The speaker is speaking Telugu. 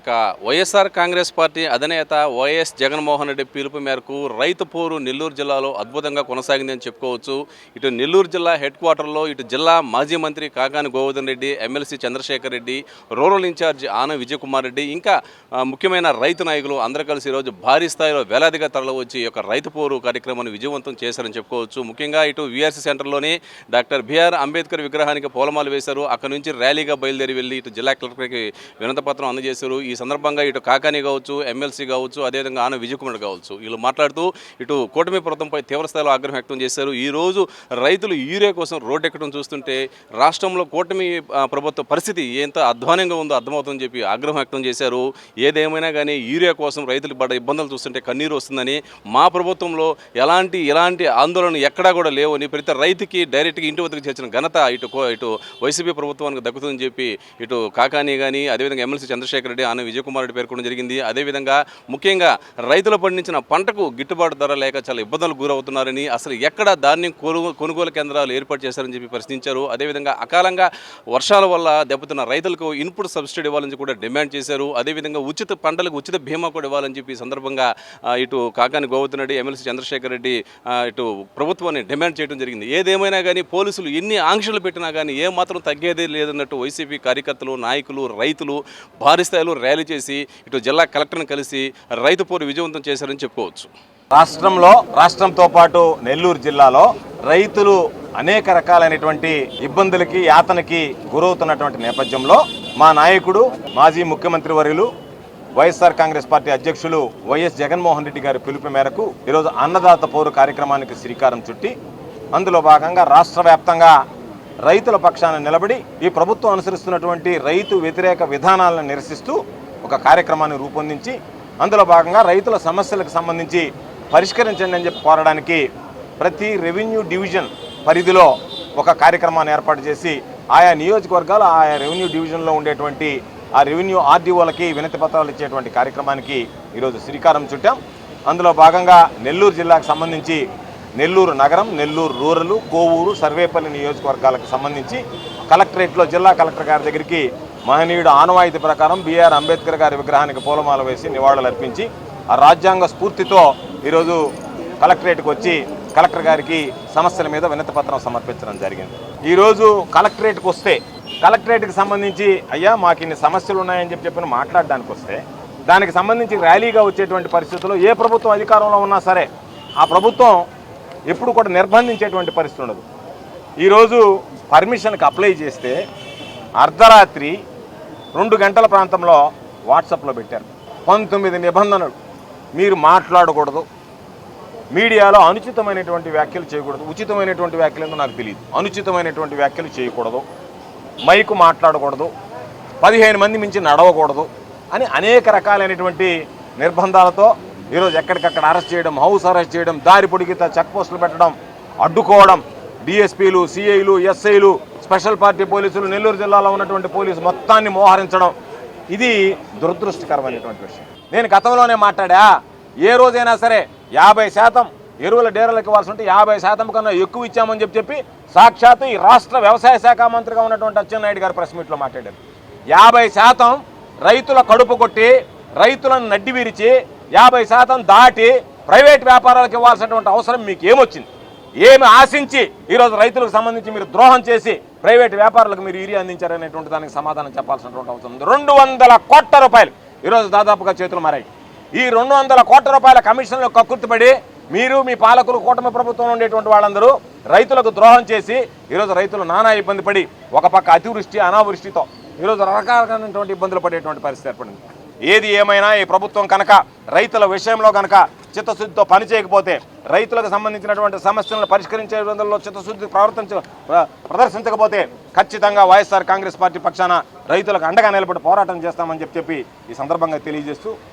ఇక వైఎస్ఆర్ కాంగ్రెస్ పార్టీ అధినేత వైఎస్ జగన్మోహన్ రెడ్డి పిలుపు మేరకు రైతు పోరు నెల్లూరు జిల్లాలో అద్భుతంగా కొనసాగిందని చెప్పుకోవచ్చు. ఇటు నెల్లూరు జిల్లా హెడ్ క్వార్టర్లో ఇటు జిల్లా మాజీ మంత్రి Kakani Govardhan Reddy MLC Chandrasekhar Reddy rural incharge Anam Vijayakumar Reddy ఇంకా ముఖ్యమైన రైతు నాయకులు అందరూ కలిసి ఈరోజు భారీ స్థాయిలో వేలాదిగా తరలివచ్చి ఈ యొక్క రైతు పోరు కార్యక్రమాన్ని విజయవంతం చేశారని చెప్పుకోవచ్చు. ముఖ్యంగా ఇటు విఆర్సీ సెంటర్లోని డాక్టర్ బిఆర్ అంబేద్కర్ విగ్రహానికి పూలమాలు వేశారు. అక్కడ నుంచి ర్యాలీగా బయలుదేరి వెళ్ళి ఇటు జిల్లా కలెక్టర్కి వినతపత్రం అందజేశారు. ఈ ఈ సందర్భంగా ఇటు కాకాని కావచ్చు ఎమ్మెల్సీ కావచ్చు అదేవిధంగా ఆన విజయకుమార్ కావచ్చు వీళ్ళు మాట్లాడుతూ ఇటు కూటమి ప్రభుత్వంపై తీవ్రస్థాయిలో ఆగ్రహం వ్యక్తం చేశారు. ఈ రోజు రైతులు యూరియా కోసం రోడ్డు ఎక్కడం చూస్తుంటే రాష్ట్రంలో కూటమి ప్రభుత్వ పరిస్థితి ఎంత అధ్వానంగా ఉందో అర్థమవుతుందని చెప్పి ఆగ్రహం వ్యక్తం చేశారు. ఏదేమైనా కానీ యూరియా కోసం రైతులు పడ్డ ఇబ్బందులు చూస్తుంటే కన్నీరు వస్తుందని మా ప్రభుత్వంలో ఎలాంటి ఎలాంటి ఆందోళన ఎక్కడా కూడా లేవని ప్రతి రైతుకి డైరెక్ట్గా ఇంటి వద్దకు చేర్చిన ఘనత ఇటు కో- ఇటు వైసీపీ ప్రభుత్వానికి దక్కుతుందని చెప్పి ఇటు కాకాని కానీ అదేవిధంగా ఎమ్మెల్సీ చంద్రశేఖర్ రెడ్డి ఆన విజయకుమార్ రెడ్డి పేర్కొనడం జరిగింది. అదేవిధంగా ముఖ్యంగా రైతులు పండించిన పంటకు గిట్టుబాటు ధర లేక చాలా ఇబ్బందులకు గురవుతున్నారని అసలు ఎక్కడ ధాన్యం కొనుగోలు కొనుగోలు కేంద్రాలు ఏర్పాటు చేశారని చెప్పి ప్రశ్నించారు. అదేవిధంగా అకాలంగా వర్షాల వల్ల దెబ్బతిన్న రైతులకు ఇన్పుట్ సబ్సిడీ ఇవ్వాలని కూడా డిమాండ్ చేశారు. అదేవిధంగా ఉచిత పంటలకు ఉచిత బీమా కూడా ఇవ్వాలని చెప్పి సందర్భంగా ఇటు కాకాని గోవర్ధన్ రెడ్డి ఎమ్మెల్సీ చంద్రశేఖర్ రెడ్డి ఇటు ప్రభుత్వాన్ని డిమాండ్ చేయడం జరిగింది. ఏదేమైనా కానీ పోలీసులు ఎన్ని ఆంక్షలు పెట్టినా కానీ ఏ మాత్రం తగ్గేదే లేదన్నట్టు వైసీపీ కార్యకర్తలు నాయకులు రైతులు భారీ స్థాయిలో ర్యాలీ చేసి ఇటు జిల్లా కలెక్టర్ని కలిసి రైతు పోరు విజయవంతం చేశారని చెప్పుకోవచ్చు. రాష్ట్రంలో రాష్ట్రంతో పాటు నెల్లూరు జిల్లాలో రైతులు అనేక రకాలైనటువంటి ఇబ్బందులకి యాతనకి గురవుతున్నటువంటి నేపథ్యంలో మా నాయకుడు మాజీ ముఖ్యమంత్రి వర్యులు వైఎస్ఆర్ కాంగ్రెస్ పార్టీ అధ్యక్షులు వైఎస్ జగన్మోహన్ రెడ్డి గారి పిలుపు మేరకు ఈరోజు అన్నదాత పౌరు కార్యక్రమానికి శ్రీకారం చుట్టి అందులో భాగంగా రాష్ట్ర వ్యాప్తంగా రైతుల పక్షాన నిలబడి ఈ ప్రభుత్వం అనుసరిస్తున్నటువంటి రైతు వ్యతిరేక విధానాలను నిరసిస్తూ ఒక కార్యక్రమాన్ని రూపొందించి అందులో భాగంగా రైతుల సమస్యలకు సంబంధించి పరిష్కరించండి అని చెప్పి కోరడానికి ప్రతి రెవెన్యూ డివిజన్ పరిధిలో ఒక కార్యక్రమాన్ని ఏర్పాటు చేసి ఆయా నియోజకవర్గాలు ఆయా రెవెన్యూ డివిజన్లో ఉండేటువంటి ఆ రెవెన్యూ ఆర్డీఓలకి వినతి పత్రాలు ఇచ్చేటువంటి కార్యక్రమానికి ఈరోజు శ్రీకారం చుట్టాం. అందులో భాగంగా నెల్లూరు జిల్లాకు సంబంధించి నెల్లూరు నగరం నెల్లూరు రూరల్ కోవూరు సర్వేపల్లి నియోజకవర్గాలకు సంబంధించి కలెక్టరేట్లో జిల్లా కలెక్టర్ గారి దగ్గరికి మహనీయుడు ఆనవాయితీ ప్రకారం బీఆర్ అంబేద్కర్ గారి విగ్రహానికి పూలమాల వేసి నివాళులు అర్పించి ఆ రాజ్యాంగ స్ఫూర్తితో ఈరోజు కలెక్టరేట్కి వచ్చి కలెక్టర్ గారికి సమస్యల మీద వినతిపత్రం సమర్పించడం జరిగింది. ఈరోజు కలెక్టరేట్కి వస్తే కలెక్టరేట్కి సంబంధించి అయ్యా మాకు ఇన్ని సమస్యలు ఉన్నాయని చెప్పి చెప్పిన మాట్లాడడానికి వస్తే దానికి సంబంధించి ర్యాలీగా వచ్చేటువంటి పరిస్థితుల్లో ఏ ప్రభుత్వం అధికారంలో ఉన్నా సరే ఆ ప్రభుత్వం ఎప్పుడు కూడా నిర్బంధించేటువంటి పరిస్థితి ఉండదు. ఈరోజు పర్మిషన్కి అప్లై చేస్తే అర్ధరాత్రి రెండు గంటల ప్రాంతంలో వాట్సాప్లో పెట్టారు. పంతొమ్మిది నిబంధనలు. మీరు మాట్లాడకూడదు. మీడియాలో అనుచితమైనటువంటి వ్యాఖ్యలు చేయకూడదు. ఉచితమైనటువంటి వ్యాఖ్యలు ఏందో నాకు తెలియదు. అనుచితమైనటువంటి వ్యాఖ్యలు చేయకూడదు. మైకు మాట్లాడకూడదు. పదిహేను మంది మించి నడవకూడదు అని అనేక రకాలైనటువంటి నిర్బంధాలతో ఈరోజు ఎక్కడికక్కడ అరెస్ట్ చేయడం హౌస్ అరెస్ట్ చేయడం దారి పొడిగిత చెక్ పోస్టులు పెట్టడం అడ్డుకోవడం డిఎస్పీలు సిఐలు ఎస్ఐలు స్పెషల్ పార్టీ పోలీసులు నెల్లూరు జిల్లాలో ఉన్నటువంటి పోలీసు మొత్తాన్ని మోహరించడం ఇది దురదృష్టకరమైనటువంటి విషయం. నేను గతంలోనే మాట్లాడా ఏ రోజైనా సరే యాభై శాతం ఎరువుల డేరలకు ఇవ్వాల్సి ఉంటే యాభై శాతం కన్నా ఎక్కువ ఇచ్చామని చెప్పి చెప్పి సాక్షాత్తు ఈ రాష్ట్ర వ్యవసాయ శాఖ మంత్రిగా ఉన్నటువంటి అచ్చెన్నాయుడు గారు ప్రెస్ మీట్లో మాట్లాడారు. యాభై శాతం రైతుల కడుపు కొట్టి రైతులను నడ్డి విరిచి యాభై శాతం దాటి ప్రైవేట్ వ్యాపారాలకు ఇవ్వాల్సినటువంటి అవసరం మీకు ఏమొచ్చింది ఏమి ఆశించి ఈరోజు రైతులకు సంబంధించి మీరు ద్రోహం చేసి ప్రైవేట్ వ్యాపారులకు మీరు ఇరి అందించారనేటువంటి దానికి సమాధానం చెప్పాల్సినటువంటి అవసరం ఉంది. రెండు వందల కోట్ల రూపాయలు ఈరోజు దాదాపుగా చేతులు మారాయి. ఈ రెండు వందల కోట్ల రూపాయల కమిషన్లు కక్కుర్తిపడి మీరు మీ పాలకులు కూటమి ప్రభుత్వంలో ఉండేటువంటి వాళ్ళందరూ రైతులకు ద్రోహం చేసి ఈరోజు రైతులు నానా ఇబ్బంది పడి ఒక పక్క అతివృష్టి అనావృష్టితో ఈరోజు రకరకాలైనటువంటి ఇబ్బందులు పడేటువంటి పరిస్థితి ఏర్పడింది. ఏది ఏమైనా ఈ ప్రభుత్వం కనుక రైతుల విషయంలో కనుక చిత్తశుద్ధితో పని చేయకపోతే రైతులకు సంబంధించినటువంటి సమస్యలను పరిష్కరించే విధంలో చిత్తశుద్ధి ప్రవర్తించ ప్రదర్శించకపోతే ఖచ్చితంగా వైఎస్ఆర్ కాంగ్రెస్ పార్టీ పక్షాన రైతులకు అండగా నిలబడి పోరాటం చేస్తామని చెప్పి చెప్పి ఈ సందర్భంగా తెలియజేస్తూ